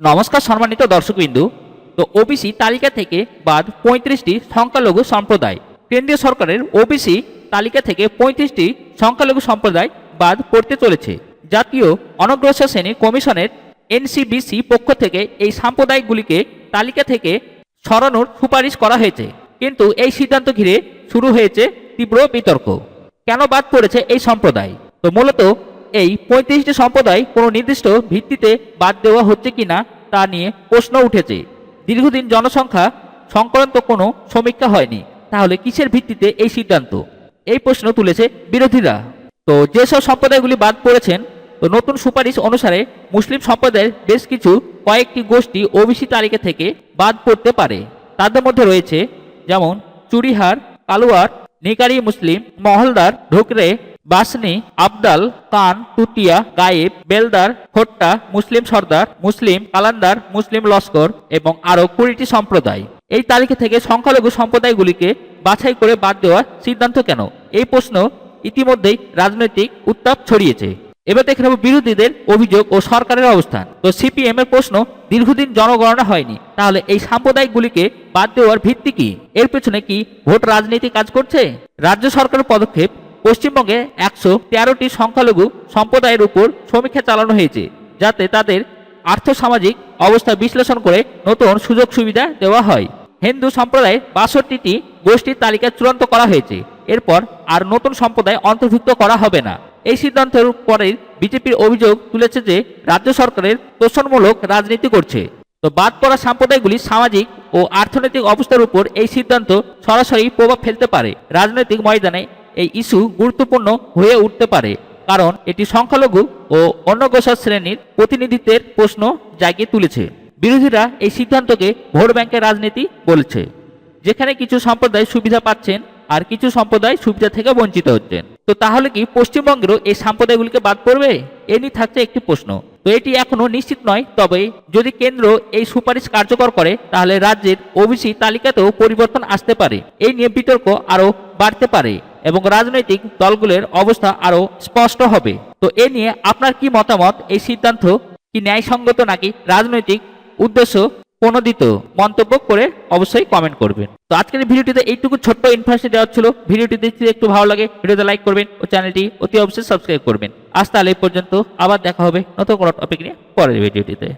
নমস্কার সম্মানিত দর্শকবিন্দু। তো ওবিসি তালিকা থেকে বাদ পঁয়ত্রিশটি সংখ্যালঘু সম্প্রদায়। কেন্দ্রীয় সরকারের ওবিসি তালিকা থেকে পঁয়ত্রিশটি সংখ্যালঘু সম্প্রদায় বাদ পড়তে চলেছে। জাতীয় অনগ্রসর শ্রেণি কমিশনের এনসিবিসি পক্ষ থেকে এই সাম্প্রদায়িকগুলিকে তালিকা থেকে সরানোর সুপারিশ করা হয়েছে। কিন্তু এই সিদ্ধান্ত ঘিরে শুরু হয়েছে তীব্র বিতর্ক। কেন বাদ পড়েছে এই সম্প্রদায়? তো মূলত এই পঁয়ত্রিশটি সম্প্রদায় কোনো নির্দিষ্ট ভিত্তিতে বাদ দেওয়া হচ্ছে কিনা তা নিয়ে প্রশ্ন উঠেছে। দীর্ঘদিন জনসংখ্যা সংক্রান্ত কোনো সমীক্ষা হয়নি। তাহলে কিসের ভিত্তিতে এই সিদ্ধান্ত? এই প্রশ্ন তুলেছে বিরোধীরা। তো যেসব সম্প্রদায়গুলি বাদ পড়েছেন, তো নতুন সুপারিশ অনুসারে মুসলিম সম্প্রদায়ের বেশ কিছু কয়েকটি গোষ্ঠী ওবিসি তালিকা থেকে বাদ পড়তে পারে। তাদের মধ্যে রয়েছে যেমন চুড়িহার, কালুয়ার, নিকারি মুসলিম, মহলদার, ঢুকরে বাসনি, আবদাল, কান তুতিয়া গায়েব, বেলদার, খোট্টা, মুসলিম সর্দার, মুসলিম কালান্দার, মুসলিম লস্কর এবং আরও কুড়িটি সম্প্রদায়। এই তালিকা থেকে সংখ্যালঘু সম্প্রদায়গুলিকে বাছাই করে বাদ দেওয়ার সিদ্ধান্ত কেন? এই প্রশ্ন ইতিমধ্যেই রাজনৈতিক উত্তাপ ছড়িয়েছে। এবার দেখে নেব বিরোধীদের অভিযোগ ও সরকারের অবস্থান। তো সিপিএম এর প্রশ্ন, দীর্ঘদিন জনগণনা হয়নি, তাহলে এই সাম্প্রদায়িকগুলিকে বাদ দেওয়ার ভিত্তি কি? এর পেছনে কি ভোট রাজনীতি কাজ করছে? রাজ্য সরকারের পদক্ষেপ পশ্চিমবঙ্গে একশো তেরোটি সংখ্যালঘু সম্প্রদায়ের উপর সমীক্ষা চালানো হয়েছে, যাতে তাদের আর্থসামাজিক অবস্থা বিশ্লেষণ করে নতুন সুযোগ সুবিধা দেওয়া হয়। হিন্দু সম্প্রদায়ের বাষট্টিটি গোষ্ঠীর তালিকা চূড়ান্ত করা হয়েছে, এরপর আর নতুন সম্প্রদায় অন্তর্ভুক্ত করা হবে না। এই সিদ্ধান্তের পরে বিজেপির অভিযোগ তুলেছে যে রাজ্য সরকারের তোষণমূলক রাজনীতি করছে। তো বাদ পড়া সম্প্রদায়গুলি সামাজিক ও অর্থনৈতিক অবস্থার উপর এই সিদ্ধান্ত সরাসরি প্রভাব ফেলতে পারে। রাজনৈতিক ময়দানে এই ইস্যু গুরুত্বপূর্ণ হয়ে উঠতে পারে, কারণ এটি সংখ্যালঘু ও অন্যগ্রসর শ্রেণির প্রতিনিধিত্বের প্রশ্ন জাগিয়ে তুলেছে। বিরোধীরা এই সিদ্ধান্তকে ভোট ব্যাংকের রাজনীতি বলছে, যেখানে কিছু সম্প্রদায় সুবিধা পাচ্ছেন আর কিছু সম্প্রদায় সুবিধা থেকে বঞ্চিত হচ্ছেন। তো তাহলে কি পশ্চিমবঙ্গেরও এই সম্প্রদায়গুলিকে বাদ পড়বে? এ নিয়ে থাকছে একটি প্রশ্ন। তো এটি এখনও নিশ্চিত নয়, তবে যদি কেন্দ্র এই সুপারিশ কার্যকর করে, তাহলে রাজ্যের ওবিসি তালিকাতেও পরিবর্তন আসতে পারে। এই নিয়ে বিতর্ক আরও বাড়তে পারে এবং রাজনৈতিক দলগুলোর অবস্থা আরও স্পষ্ট হবে। তো এ নিয়ে আপনার কি মতামত? এই সিদ্ধান্ত কি ন্যায়সঙ্গত নাকি রাজনৈতিক উদ্দেশ্য? প্রণোদিত মন্তব্য করে অবশ্যই কমেন্ট করবেন। তো আজকের ভিডিওটিতে এইটুকু ছোট্ট ইনফরমেশন দেওয়া ছিল ভিডিওটি দেখতে একটু ভালো লাগে, ভিডিওতে লাইক করবেন ও চ্যানেলটি অতি অবশ্যই সাবস্ক্রাইব করবেন। আজ তাহলে পর্যন্ত, আবার দেখা হবে নতুন কোনো টপিক নিয়ে পরের ভিডিওটিতে।